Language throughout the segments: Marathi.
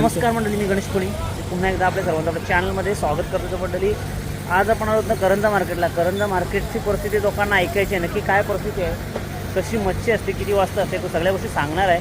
नमस्कार मंडळी मी गणेश कोळी. पुन्हा एकदा आपल्या सर्वांचं आपल्या चॅनलमध्ये स्वागत करतो मंडळी. आज आपण आहोत ना करंजा मार्केटला. करंजा मार्केटची परिस्थिती लोकांना ऐकायची आहे नक्की काय परिस्थिती आहे कशी मच्छी असते किती वाजता असते तो सगळ्या गोष्टी सांगणार आहे.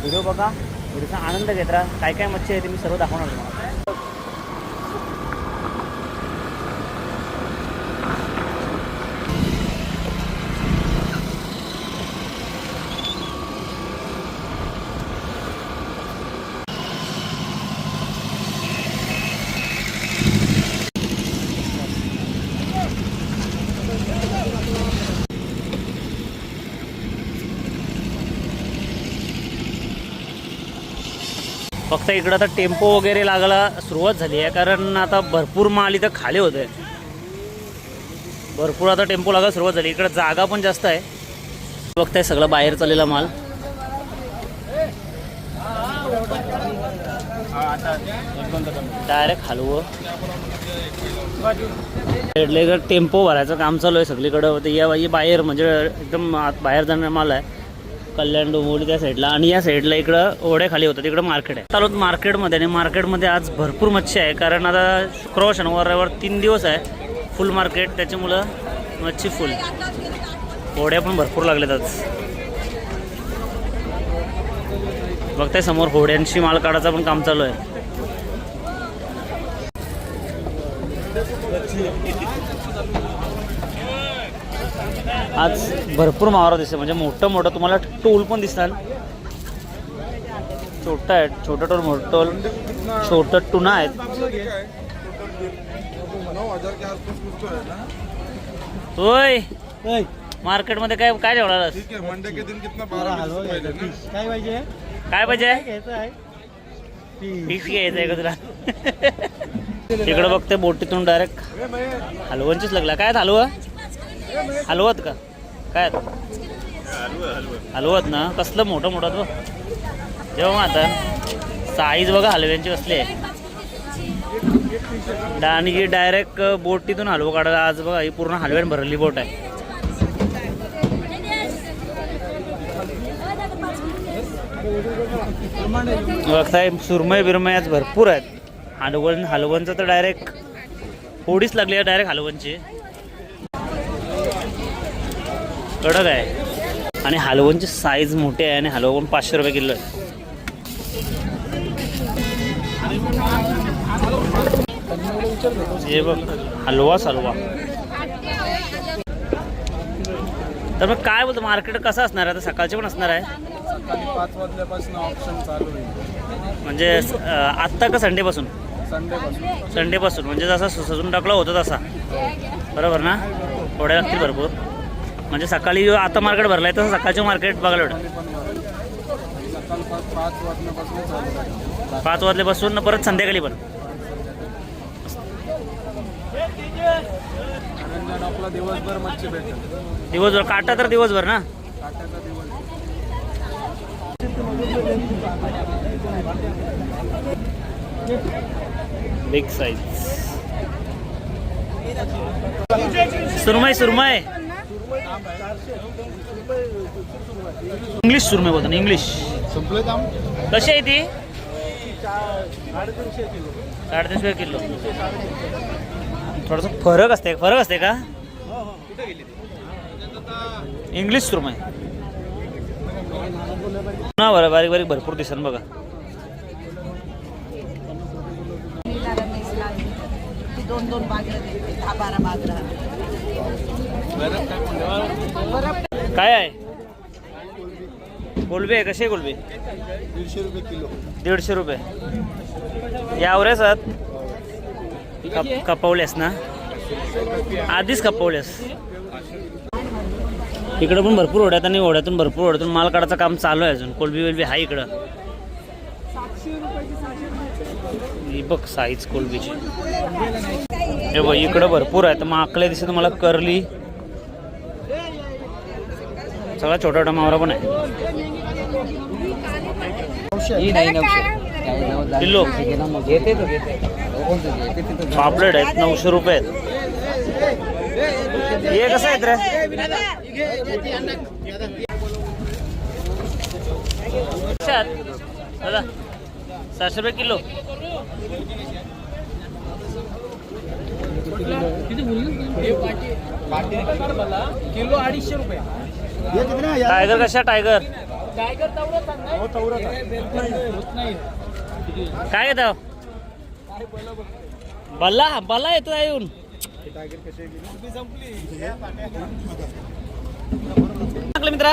व्हिडिओ बघा व्हिडिओचा आनंद घेत राहा. काय काय मच्छी आहे ते मी सर्व दाखवणार तुम्हाला. फक्त इकडं आता टेम्पो वगैरे लागायला सुरुवात झाली आहे. कारण आता भरपूर माल इथं खाली होत भरपूर आता टेम्पो लागायला सुरुवात झाली. इकडं जागा पण जास्त आहे. बघताय सगळं बाहेर चाललेला माल. डायरेक्ट हलवं साईडला इकडं टेम्पो भरायचं काम चालू आहे सगळीकडं. या बाहेर म्हणजे एकदम बाहेर जाणारा माल आहे. कल्याण डोंबिवली त्या साईडला आणि या साईडला इकडं ओढे खाली होतं. तिकडं मार्केट आहे. चालू मार्केटमध्ये आणि मार्केटमध्ये आज भरपूर मच्छी आहे. कारण आता शुक्रवार शनिवार रविवार तीन दिवस आहे फुल मार्केट त्याच्यामुळं मच्छी फुल होड्या पण भरपूर लागल्यात आज. बघताय समोर होड्यांशी माल काढायचं पण काम चालू आहे. आज भरपूर मावरा दिसते म्हणजे मोठं मोठं तुम्हाला टोल पण दिसणार. छोटा आहे छोटं टोल मोठं टोल छोटं टुना आहेत. नौ हजार के आसपास कुछ तो है ना होय मार्केटमध्ये काय काय ना काय पाहिजे? काय पाहिजे आहे? फिक्स घ्यायचं आहे का तुला? इकडं बघते बोटीतून डायरेक्ट हलवणचीच लागला. काय हलवा? हलवत का? काय? हलवत ना. कसलं मोठं मोठं तो. जेव्हा मग आता साईज बघा हलव्यांची कसली आहे. आणि ही डायरेक्ट बोटीतून हलवा काढायला आज बघा ही पूर्ण हलव्यान भरलेली बोट आहे. बघताय सुरमय बिरमय आज भरपूर आहेत. हलवण हलवणचं तर डायरेक्ट होडीच लागली आहे डायरेक्ट हलवणची. कडक आहे. आणि हलवणची साईज मोठी आहे आणि हलवण पाचशे रुपये किलो आहे. हे बघ हलवाच हलवा तर मग काय बोलतो मार्केट कसं असणार आहे? आता सकाळचे पण असणार आहे. सकाळी पाच वाजल्यापासून ऑप्शन चालू होईल. म्हणजे आत्ता का संडेपासून संडे पासून. संडेपासून म्हणजे जसा सजून टाकला होता तसा. बरोबर ना? थोड्या लागतील भरपूर. म्हणजे सकाळी आता मार्केट भरलं आहे तसं सकाळचं मार्केट बघायला भेटेल पाच वाजल्यापासून परत संध्याकाळी पण. दिवसभर मच्छी भेटेल दिवसभर काटा तर दिवसभर ना? बिग साईज सुरमई सुरमय इंग्लिश सुरमई बोलतो ना इंग्लिश संपले दाम कशी आहे ती? साडेतीनशे किलो. थोडंसं फरक असते फरक असते का? इंग्लिश सुरमई ना बरं बारीक बारीक भरपूर दिसन बघा. दोन दोन बागला देते. दहा बारा बाग राहते काय आहे? कोलबे आहे कसे कोलबे दीडशे रुपये किलो. दीडशे रुपये यावरेच आहात? कप कपवलेस ना? आधीच कपवलेस इकडं पण भरपूर ओढ्यात आणि ओढ्यातून भरपूर ओढ्यातून माल काढायचं काम चालू आहे अजून. कोलबी वेलबी आहे इकडं. ही बघ साईज कोलबीची. हे बघ इकडं भरपूर आहे. तर माकले दिसत तुम्हाला करली. सगळा छोटा छोटा मावरा पण आहे. किलो. पापलेट आहेत नऊशे रुपये आहेत. हे कसं आहेत रे? दादा सातशे रुपये किलो. किलो अडीचशे रुपये. टायगर कशा टायगर हो काय घेता बल्ला बल्ला येतो येऊन. टाकलं मित्रा?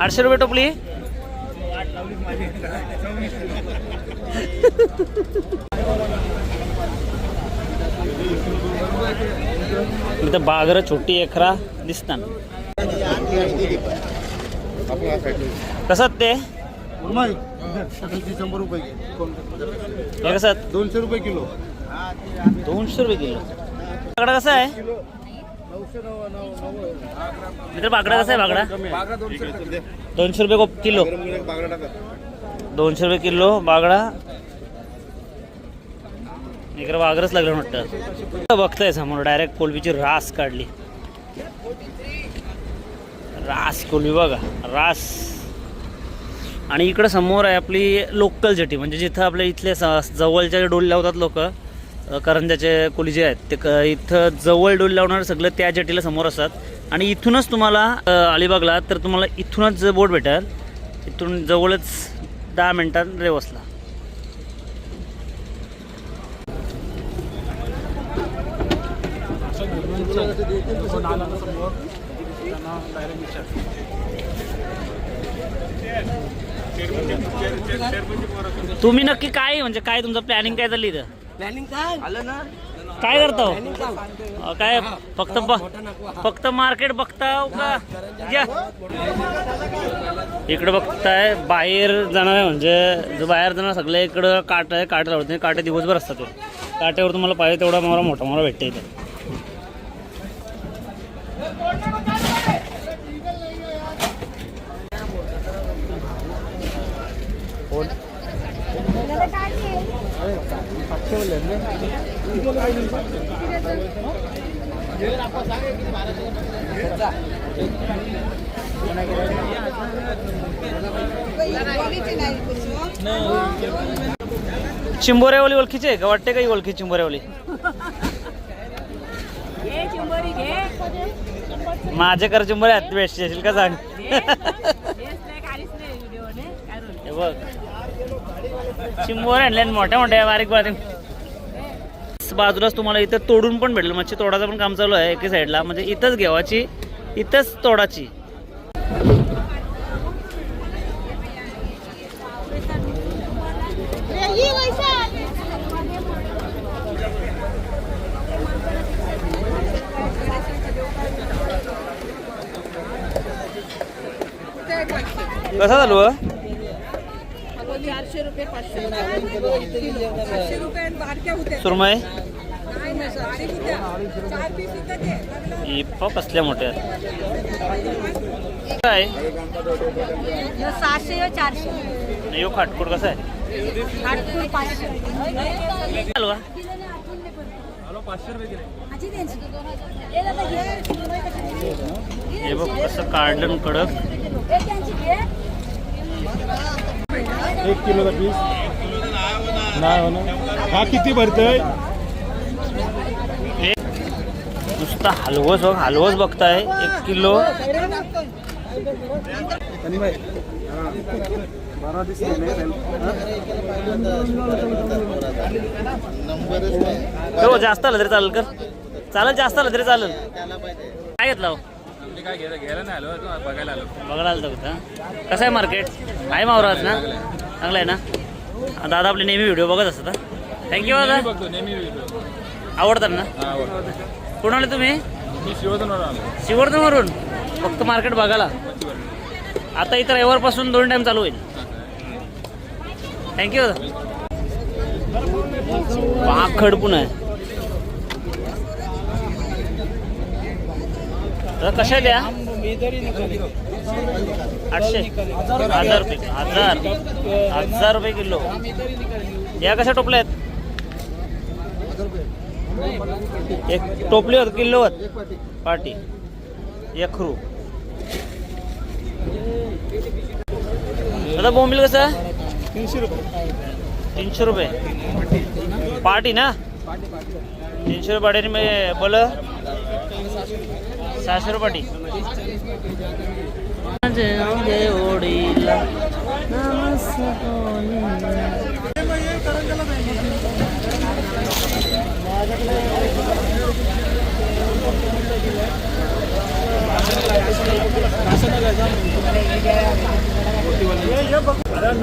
आठशे रुपये टोपली? इथं बागर छोटी एकरा दिसतात कसं ते? शंभर रुपये कसं? दोनशे रुपये किलो. दोनशे रुपये किलो. बागडा कसा आहे? मित्र बागडा कसा आहे बागडा? दोनशे रुपये किलो. दोनशे रुपये किलो बागडा. इकडे वागरच लागलं वाटतं बघताय समोर डायरेक्ट कोलबीची रास काढली. रास कोलबी बघा रास. आणि इकडं समोर आहे आपली लोकल जटी म्हणजे जिथं आपल्या इथले जवळच्या डोल लावतात लोक करंजाचे कोली जे आहेत ते क- इथं जवळ डोल लावणार सगळं त्या जटीला समोर असतात. आणि इथूनच तुम्हाला अलिबागला तर तुम्हाला इथूनच बोट भेटेल. इथून जवळच दहा मिनिटात रेवसला. तुम्ही नक्की काय म्हणजे काय तुमचं प्लॅनिंग काय चालली इथं? प्लॅनिंग काय? आलं ना? काय करता हो? काय? फक्त फक्त मार्केट बघता का? या. इकडं बघताय बाहेर जाणार आहे म्हणजे जो बाहेर जाणार सगळे इकडं काट आहे काट लावते काटे दिवसभर असतात ते. काट्यावर तुम्हाला पाहिजे तेवढा मोरा मोठा मोरा भेटते इथे. चिंबोऱ्यावाली ओळखीचे आहे का वाटते काही ओळखी चिंबोऱ्यावाली माझे कर आहेत बेस्ट असेल का सांग बघ चिंबोर आणल्या मोठ्या मोठ्या बारीक बारीक बाजूलाच तुम्हाला इथं तोडून पण भेटेल. मच्छी तोडाचं पण काम चालू आहे एके साईडला म्हणजे इथंच घेवाची इथंच तोडाची. कसा चालू आहे चारशे रुपये पाचशे पाचशे रुपये बारक्या होत्या. सुरमई? नाही ना सर. अडीच होत्या. चार पीस होत्या ते. ही पाव कसल्या मोठ्या. आहेत. काय सहाशे चारशे. यो खाटकोट कसा आहे? नागपूर पाचशे. हलवा? हे बघ कसं काढलं कडक. एक किलोचा पीस नाही हो ना हा किती भरतोय? हे नुसता हलवच बघ हलवच बघताय. एक किलो. हो जास्त आलं तरी चालेल कर. चालेल जास्त आलं तरी चालेल. काय घेतलं हो? काय घ्यायला घ्यायला नाही आलो बघायला आलो. बघायला आलं होतं कसं आहे मार्केट आहे मावराज ना? चांगलं आहे ना? दादा आपले नेहमी व्हिडिओ बघत असतात थँक्यू दादा. बघतो नेहमी व्हिडिओ आवडतात ना? हा कोण आले तुम्ही? शिवर्धनवरून फक्त मार्केट बघायला. आता इथं रविवारपासून दोन टाइम चालू होईल. थँक्यू पाखड पण आहे. दादा, कशा द्या आठशे. हजार रुपये. हजार. हजार रुपये किलो. या कशा टोपल्या आहेत? एक टोपली होत किलो होत? पाटी. यखरू दादा बोंबील कसं तीनशे रुपये तीनशे रुपये. पाटी ना? तीनशे रुपये पाटीने मी बोल सहाशे रुपये पाटी.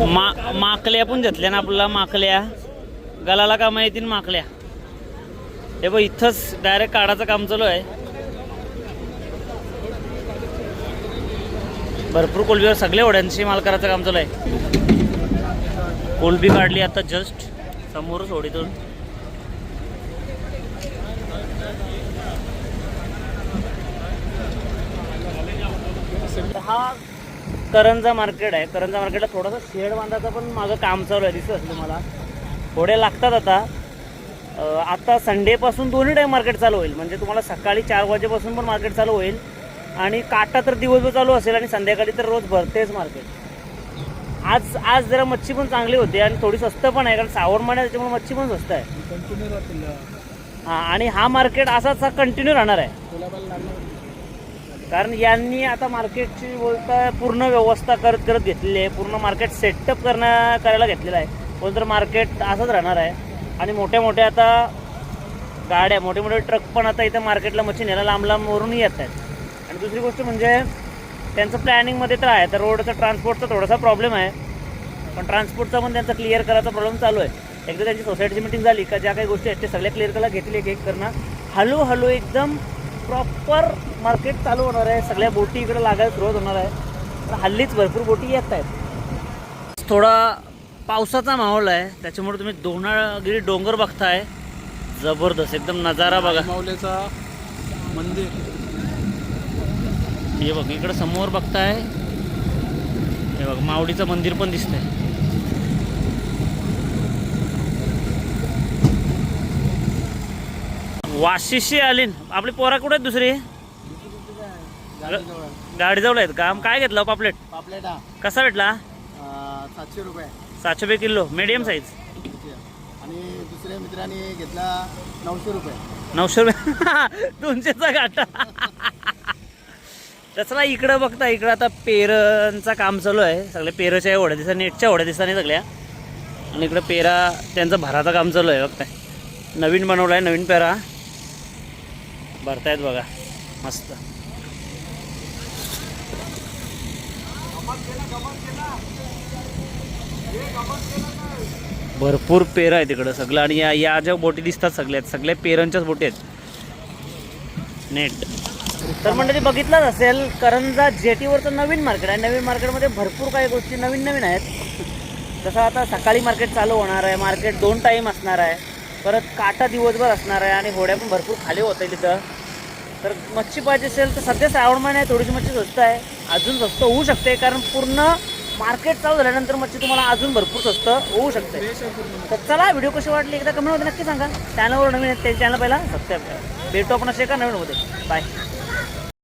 मा माकल्या पण घेतल्या ना आपल्याला माकल्या. गलाला कामा येतील माकल्या. हे बघ इथंच डायरेक्ट काढाचं काम चालू आहे. भरपूर कोलबीवर सगळ्या ओढ्यांशी माल करायचं काम चालू आहे. कोलबी काढली आता जस्ट समोरच ओढीतून तर हा करंजा मार्केट आहे. करंजा मार्केटला थोडासा शेड बांधायचा पण माझं काम चालू आहे दिसत असलं मला थोडे लागतात आता. आता संडेपासून दोन्ही टाईम मार्केट चालू होईल. म्हणजे तुम्हाला सकाळी चार वाजेपासून पण मार्केट चालू होईल. आणि काटा तर दिवसभर चालू असेल आणि संध्याकाळी तर रोज भरतेच मार्केट. आज आज जरा मच्छी पण चांगली होती आणि थोडी स्वस्त पण आहे कारण सावण महिना आहे, त्याच्यामुळे मच्छी पण स्वस्त आहे. हां. आणि हा मार्केट असाच हा कंटिन्यू राहणार आहे. कारण यांनी आता मार्केटची बोलता पूर्ण व्यवस्था करत करत घेतलेली आहे. पूर्ण मार्केट सेटअप करणं करायला घेतलेलं आहे. कोणतं मार्केट असंच राहणार आहे. आणि मोठ्या मोठ्या आता गाड्या मोठे मोठे ट्रक पण आता इथं मार्केटला मच्छी न्यायला लांब लांबवरून येत आहेत. आणि दुसरी गोष्ट म्हणजे त्यांचं प्लॅनिंगमध्ये तर आहे. तर रोडचा ट्रान्सपोर्टचा थोडासा प्रॉब्लेम आहे. पण ट्रान्सपोर्टचा पण त्यांचा क्लिअर करायचा प्रॉब्लेम चालू आहे. एकदा त्यांची सोसायटीची मिटिंग झाली का ज्या काही गोष्टी आहेत ते सगळ्या क्लिअर करायला घेतली एक एक करणं. हळूहळू एकदम प्रॉपर मार्केट चालू होणार आहे. सगळ्या बोटी इकडे लागायला सुरुवात होणार आहे. तर हल्लीच भरपूर बोटी येत आहेत. थोडा पावसाचा माहोल आहे. त्याच्यामुळे तुम्ही दोनागिरी डोंगर बघताय. जबरदस्त एकदम नजारा बघा. माऊलेचा मंदिर. हे बघ इकडं समोर बघताय. हे बघ मावडीचं मंदिर पण दिसतंय. वाशिशी आली आपली पोरा कुठे आहेत दुसरी? गाडी जवळ आहेत का? काय घेतलं पापलेट? पापलेटा. कसा भेटला? सातशे रुपये. सातशे रुपये किलो मीडियम साईज आणि दुसऱ्या मित्राने घेतला नऊशे रुपये. नऊशे रुपये. दोनशेचा गाठा. त्याचला इकडं बघता इकडं आता पेरांचा काम चालू आहे. सगळे पेरच्या ओढ्या दिसा नेटच्या ओढ्या दिसाने सगळ्या. आणि इकडं पेरा त्यांचं भराचं काम चालू आहे बघताय. नवीन बनवलं आहे नवीन पेरा. भरतायत बघा मस्त. भरपूर पेरं आहे तिकडं सगळं. आणि या या ज्या बोटी दिसतात सगळ्यात सगळ्या पेरांच्याच बोटी आहेत. नेट. तर मंडळी बघितलंच असेल करंजा जेटीवरचं नवीन मार्केट आहे. नवीन मार्केटमध्ये भरपूर काही गोष्टी नवीन नवीन आहेत. जसं आता सकाळी मार्केट चालू होणार आहे. मार्केट दोन टाईम असणार आहे. परत काटा दिवसभर असणार आहे आणि होड्या पण भरपूर खाली होत आहे तिथं तर मच्छी पाहिजे असेल तर सध्या श्रावण महिना आहे थोडीशी मच्छी स्वस्त आहे. अजून स्वस्त होऊ शकते कारण पूर्ण मार्केट चालू झाल्यानंतर मच्छी तुम्हाला अजून भरपूर स्वस्त होऊ शकते. तर चला व्हिडिओ कशी वाटली एकदा कमेंटमध्ये नक्की सांगा. चॅनलवर नवीन आहेत ते चॅनल पहिला सबस्क्राईब करा. भेटू आपण असे एका नवीनमध्ये बाय